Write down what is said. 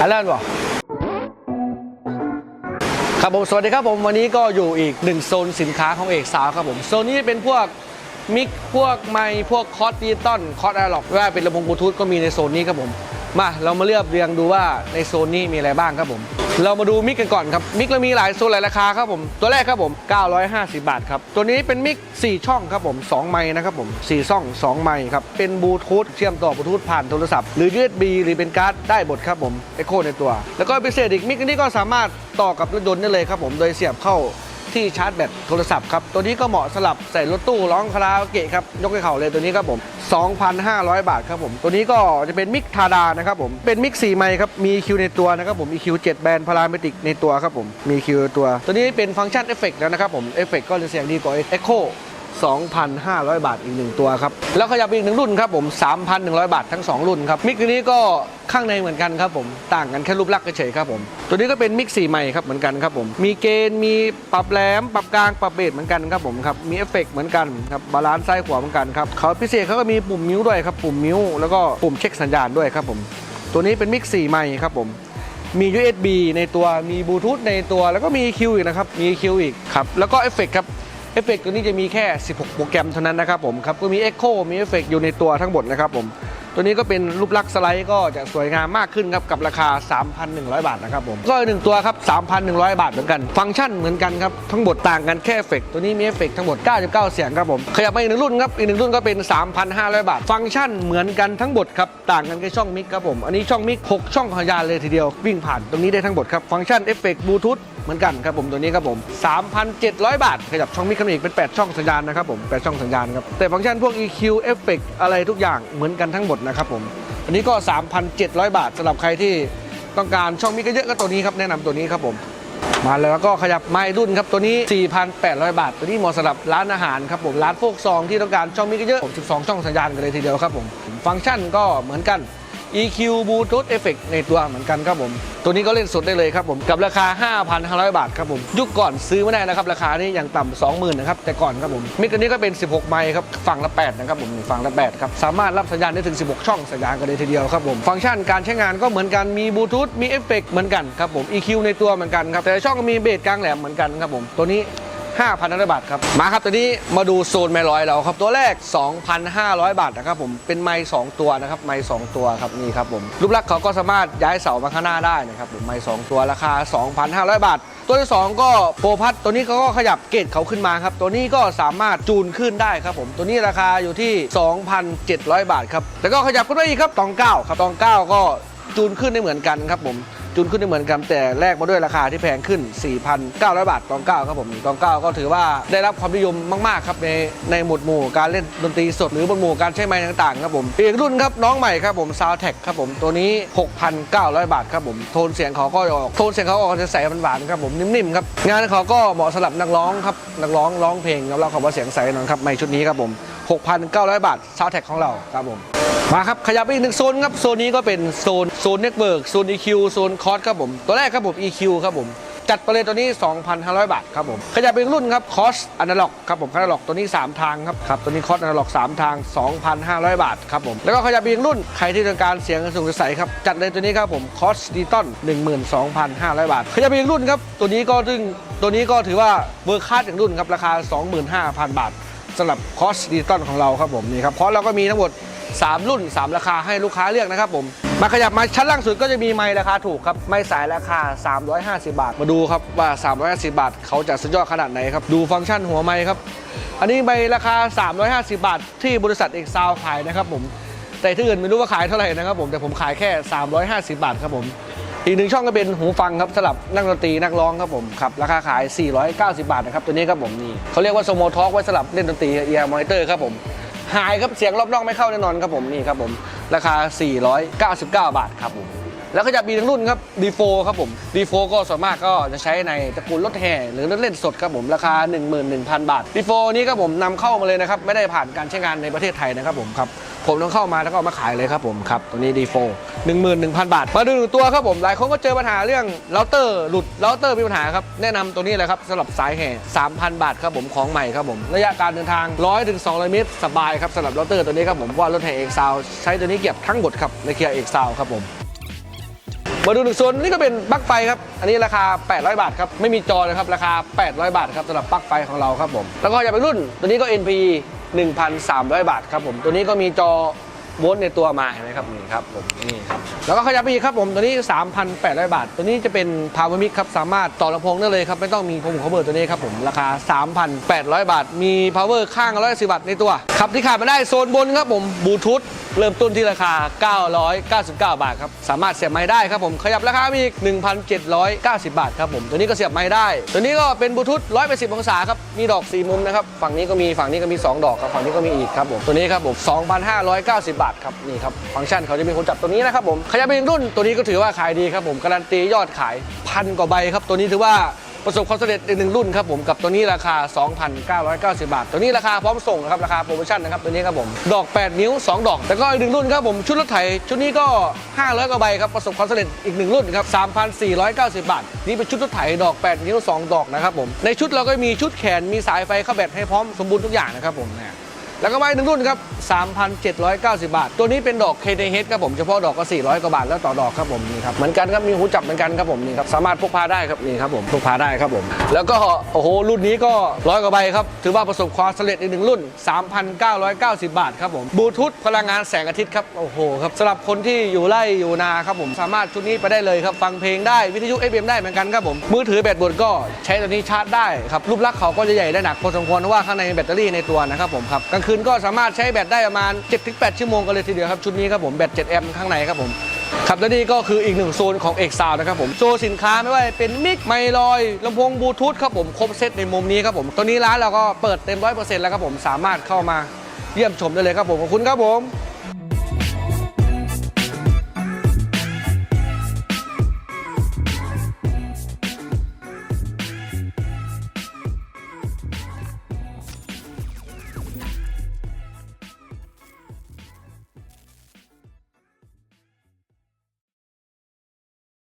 อันแรกบ่ครับผมสวัสดีครับผมวันนี้ก็อยู่อีกหนึ่งโซนสินค้าของเอกสาวครับผมโซนนี้เป็นพวกมิกพวกไมพวกคอร์สดิจิตอลคอร์สอะล็อกว่าเป็นลำโพงบลูทูธก็มีในโซนนี้ครับผมมาเรามาเลือกเรียงดูว่าในโซนนี้มีอะไรบ้างครับผม เรามาดูมิกกันก่อนครับ มิกเรามีหลายโซนหลายราคาครับผม ตัวแรกครับผม 950 บาทครับ ตัวนี้เป็นมิก 4 ช่องครับผม 2 ไมค์นะครับผม 4 ช่อง 2 ไมค์ครับ เป็นบลูทูธเชื่อมต่อบลูทูธผ่านโทรศัพท์ หรือ USB หรือเป็นการ์ดได้หมดครับผมเอโคในตัว แล้วก็พิเศษอีกมิกนี้ก็สามารถต่อกับรถยนต์ได้เลยครับผม โดยเสียบเข้าที่ชาร์จแบตโทรศัพท์ครับ ตัวนี้ก็เหมาะสำหรับใส่รถตู้ร้องคาราโอเกะครับ ยกให้เขาเลยตัวนี้ครับผม 2,500 บาทครับผม ตัวนี้ก็จะเป็นมิกทาดานะครับผม เป็นมิก4ไมค์ครับ มี EQ ในตัวนะครับผม EQ 7แบนด์พาราเมติกในตัวครับผม มี EQ ในตัว ตัวนี้เป็นฟังก์ชันเอฟเฟกต์แล้วนะครับผม เอฟเฟกต์ก็จะเสียงดีกว่า Echo 2,500 บาทอีกหนึ่งตัวครับ แล้วขยับอีกหนึ่งรุ่นครับผม 3,100 บาททั้ง 2 รุ่นครับ มิกตัวนี้ก็ข้างในเหมือนกันครับผมต่างกันแค่รูปลักษณ์เฉยครับผม ตัวนี้ก็เป็นมิก4ใหม่ครับเหมือนกันครับผม มีเกณฑ์มีปรับแหลมปรับกลางปรับเบสเหมือนกันครับผมครับมีเอฟเฟกต์เหมือนกันครับบาลานซ์ซ้ายขวาเหมือนกันครับเขาพิเศษเขาก็มีปุ่มมิวด้วยครับปุ่มมิวแล้วก็ปุ่มเช็คสัญญาณด้วยครับผม ตัวนี้เป็นมิก4ใหม่ครับผมมี USB ในตัวมีบลูทูธในตัวแล้วก็มี EQ อีกนะครับมี EQ อีกครับแล้วก็เอฟเฟกครับ เอฟเฟกต์ตัวนี้จะมีแค่ 16 โปรแกรมเท่านั้นนะครับผมครับก็มี Echo มีเอฟเฟกต์อยู่ในตัวทั้งหมดนะครับผมตัวนี้ก็เป็นรูปลักษณ์สไลด์ก็จะสวยงามมากขึ้นครับกับราคา 3,100 บาทนะครับผมก็อีกหนึ่งตัวครับ 3,100 บาทเหมือนกัน ฟังก์ชันเหมือนกันครับ ทั้งหมดต่างกันแค่เอฟเฟกต์ตัวนี้มีเอฟเฟกต์ทั้งหมด 99 เสียงครับผมขยับมาอีกหนึ่งรุ่นครับอีกหนึ่งรุ่นก็เป็น 3,500 บาท ฟังก์ชันเหมือนกันทั้งหมดครับต่างกันแค่ช่องมิกครับผมอันนี้ช่องมิก 6 ช่องขยานเลยทีเดียววิ่งผ่านตรงนี้ได้ทั้งหมดครับฟังก์ชันเอฟเฟกบลูทูธเหมือนกันครับผมตัวนี้ครับผม 3,700 บาท ขยับช่องมิกขึ้นอีกเป็น 8 ช่องสัญญาณนะครับผม 8 ช่องสัญญาณครับ แต่ฟังก์ชันพวก EQ Effect อะไรทุกอย่างเหมือนกันทั้งหมดนะครับผม อันนี้ก็ 3,700 บาทสำหรับใครที่ต้องการช่องมิกเยอะก็ตัวนี้ครับแนะนำตัวนี้ครับผมมาแล้วก็ขยับไม้รุ่นครับ ตัวนี้ 4,800 บาท ตัวนี้เหมาะสำหรับร้านอาหารครับผมร้านโฟกซองที่ต้องการช่องมิกเยอะผม12 ช่องสัญญาณกันเลยทีเดียวครับผม ฟังก์ชันก็เหมือนกัน EQ Bluetooth Effect ในตัวเหมือนกันครับผม ตัวนี้ก็เล่นสดได้เลยครับผม กับราคา 5,500 บาทครับผม ยุคก่อนซื้อไม่ได้นะครับ ราคานี้อย่างต่ำ20,000นะครับ แต่ก่อนครับผม มิกอันนี้ก็เป็น 16 ไมค์ครับ ฝั่งละ 8 นะครับผมฝั่งละ 8 ครับ สามารถรับสัญญาณได้ถึง 16 ช่องสัญญาณกันเลยทีเดียวครับผม ฟังก์ชันการใช้งานก็เหมือนกัน มีบลูทูธ มีเอฟเฟกเหมือนกันครับผม EQ ในตัวเหมือนกันครับ แต่ช่องมีเบสกลางแหลมเหมือนกันครับผม ตัวนี้ 5,500บาทครับ มาครับตัวนี้มาดูโซนไม้ร้อยเราครับ ตัวแรก 2,500 บาทนะครับผมเป็นไม้2ตัวนะครับไม้2ตัวครับนี่ครับผมรูปลักษณ์เขาก็สามารถย้ายเสามาข้างหน้าได้นะครับผมไม้2ตัวราคา 2,500 บาท ตัวที่ 2 ก็โปรพัทตัวนี้เขาก็ขยับเกรดเขาขึ้นมาครับ ตัวนี้ก็สามารถจูนขึ้นได้ครับผมตัวนี้ราคาอยู่ที่ 2,700 บาทครับแล้วก็ขยับขึ้นไปอีกครับตองเก้าครับตองเก้าก็จูนขึ้นได้เหมือนกันครับผม จูนขึ้นได้เหมือนกันแต่แลกมาด้วยราคาที่แพงขึ้น 4,900 บาทตองเก้าครับผมตองเก้าก็ถือว่าได้รับความนิยมมากๆครับในในหมวดหมู่การเล่นดนตรีสดหรือบนหมู่การใช้ไม้ต่างๆครับผมอีกรุ่นครับน้องใหม่ครับผม Sound t e c ครับผมตัวนี้ 6,900 บาทครับผมโทนเสียงเขาก็ออกโทนเสียงเขาออกจะใสหวานๆครับผมนิ่มๆครับงานเขาก็เหมาะสำหรับนักร้องครับนักร้องร้องเพลงแล้วเราขาว่าเสียงใสหน่อนครับไม้ชุดนี้ครับผม6,900 บาท Sound t e c ของเราครับผม มาครับ ขยับไปอีกหนึ่งโซนครับ โซนนี้ก็เป็นโซนโซนเน็ตเวิร์กโซน EQ โซนคอร์สครับผม ตัวแรกครับผม EQ ครับผม จัดไปเลยตัวนี้ 2,500 บาทครับผม ขยับไปอีกรุ่นครับคอสอนาล็อกครับผมอนาล็อกตัวนี้ 3 ทางครับครับตัวนี้คอสอนาล็อก3ทาง 2,500 บาทครับผมแล้วก็ขยับไปอีกรุ่นใครที่ต้องการเสียงสูงใสครับจัดเลยตัวนี้ครับผมคอสดิตอน12,500 บาท ขยับไปอีกรุ่นครับตัวนี้ก็ซึ่งตัวนี้ก็ถือว่าเวอร์คัสอย่างรุ่นครับราคา 25,000 บาทสำหรับคอสดิจิตอลของเราครับผมนี่ครับคอสเราก็มีทั้งหมด 3 รุ่น 3 ราคาให้ลูกค้าเลือกนะครับผมมาขยับมาชั้นล่างสุดก็จะมีไม้ราคาถูกครับไม้สายราคา 350 บาท มาดูครับว่า 350 บาท เขาจะสุดยอดขนาดไหนครับดูฟังก์ชันหัวไม้ครับอันนี้ใบราคา 350 บาท ที่บริษัทเอกซาวขายนะครับผมแต่ที่อื่นไม่รู้ว่าขายเท่าไหร่นะครับผมแต่ผมขายแค่ 350 บาทครับผมอีกหนึ่งช่องก็เป็นหูฟังครับสำหรับนักดนตรีนักร้องครับผมครับราคาขาย 490 บาทนะครับตัวนี้ครับผมนี่เขาเรียกว่าสโมทอกไว้สำหรับเล่นดนตรีเอียร์มอนิเตอร์ครับผม หายครับเสียงรอบนอกไม่เข้าแน่นอนครับผมนี่ครับผมราคา 499 บาทครับผม แล้วก็จะมีทั้งรุ่นครับ D4 ครับผม D4 ก็ส่วนมากก็จะใช้ในตระกูลรถแห่หรือรถเล่นสดครับผมราคา 11,000 บาท D4 นี้ครับผมนำเข้ามาเลยนะครับไม่ได้ผ่านการใช้งานในประเทศไทยนะครับผมครับผมต้องเข้ามาแล้วก็เอามาขายเลยครับผมครับตัวนี้ D4 11,000 บาท มาดูหนึ่งตัวครับผมหลายคนก็เจอปัญหาเรื่องเราเตอร์หลุดเราเตอร์มีปัญหาครับแนะนำตัวนี้เลยครับสำหรับสายแห่ 3,000 บาทครับผมของใหม่ครับผมระยะการเดินทาง 100ถึง200เมตรสบายครับสำหรับเราเตอร์ตัวนี้ครับผมว่ารถแห่เอกซาวใช้ตัวนี้เก็บทั้งหมดครับในเคียร์เอกซาวครับผม มาดูหนึ่งโซนนี่ก็เป็นปลั๊กไฟครับ อันนี้ราคา 800 บาทครับ ไม่มีจอนะครับ ราคา 800 บาทครับสำหรับปลั๊กไฟของเราครับผม แล้วก็อย่าไปรุ่น ตัวนี้ก็ NP 1,300 บาทครับผม ตัวนี้ก็มีจอ โวลต์ในตัวมาเห็นไหมครับนี่ครับผมนี่ครับแล้วก็ขยับไปอีกครับผมตัวนี้ 3,800 บาท ตัวนี้จะเป็น Power Mic ครับสามารถต่อลำโพงได้เลยครับไม่ต้องมีพวงเขาเบิร์ตัวนี้ครับผมราคา 3,800 บาท มี power ข้าง110วัตต์ในตัวครับที่ขาดไม่ได้โซนบนครับผมบลูทูธเริ่มต้นที่ราคา 999 บาทครับ สามารถเสียบไม้ได้ครับผม ขยับราคาอีก 1,790 บาทครับผม ตัวนี้ก็เสียบไม้ได้ ตัวนี้ก็เป็นบลูทูธ180 องศาครับ มีดอกสี่มุมนะครับ ฝั่งนี้ก็มี ฝั่งนี้ก็มีสองดอกครับ ฝั่งนี้ก็มีอีกครับผม ตัวนี้ครับผม 2,590บาทครับนี่ครับฟังก์ชันเขาจะมีคนจับตัวนี้นะครับผมขยับไปอีกรุ่นตัวนี้ก็ถือว่าขายดีครับผมการันตียอดขายพันกว่าใบครับตัวนี้ถือว่าประสบความสำเร็จอีกหนึ่งรุ่นครับผมกับตัวนี้ราคา 2,990 บาท ตัวนี้ราคาพร้อมส่งนะครับราคาโปรโมชั่นนะครับตัวนี้ครับผมดอก 8 นิ้ว 2 ดอก แล้วก็อีกหนึ่งรุ่นครับผมชุดรถไถชุดนี้ก็ 500กว่าใบครับประสบความสำเร็จอีกหนึ่งรุ่นครับ 3,490 บาท นี่เป็นชุดรถไถดอก 8 นิ้ว 2 ดอกนะครับผมในชุดเราก็มีชุดแขนมีสายไฟเข้าแบตให้พร้อมสมบูรณ์ทุกอย่างนะครับผมเนี่ย แล้วก็มาอีกหนึ่งรุ่นครับ 3,790 บาท ตัวนี้เป็นดอก KTH ครับผมเฉพาะดอกก็ 400 กว่าบาทแล้วต่อดอกครับผมนี่ครับเหมือนกันครับมีหูจับเหมือนกันครับผมนี่ครับสามารถพกพาได้ครับนี่ครับผมพกพาได้ครับผม แล้วก็โอ้โหรุ่นนี้ก็ร้อยกว่าใบครับถือว่าประสบความสำเร็จอีกหนึ่งรุ่น 3,990 บาทครับผมบลูทูธพลังงานแสงอาทิตย์ครับโอ้โหครับสำหรับคนที่อยู่ไร่อยู่นาครับผมสามารถชุดนี้ไปได้เลยครับฟังเพลงได้วิทยุ FM ได้เหมือนกันครับผมมือถือแบตหมดก็ใช้ตัวนี้ชาร์จได้ครับรูปลักษณ์เขาก็จะใหญ่ได้หนักพอสมควรเพราะว่าข้างในแบตเตอรี่ในตัวนะครับผมครับกลางคืนก็สามารถใช้แบตได้ประมาณ 7-8 ชั่วโมงกันเลยทีเดียวครับชุดนี้ครับผมแบต 7 แอมป์ข้างในครับผมครับและนี่ก็คืออีกหนึ่งโซนของเอกซาวนะครับผมโชว์สินค้าไม่ว่าจะเป็นมิกไมลอยลำโพงบลูทูธครับผมครบเซตในมุมนี้ครับผมตอนนี้ร้านเราก็เปิดเต็มร้อยเปอร์เซ็นต์แล้วครับผมสามารถเข้ามาเยี่ยมชมได้เลยครับผมขอบคุณครับผม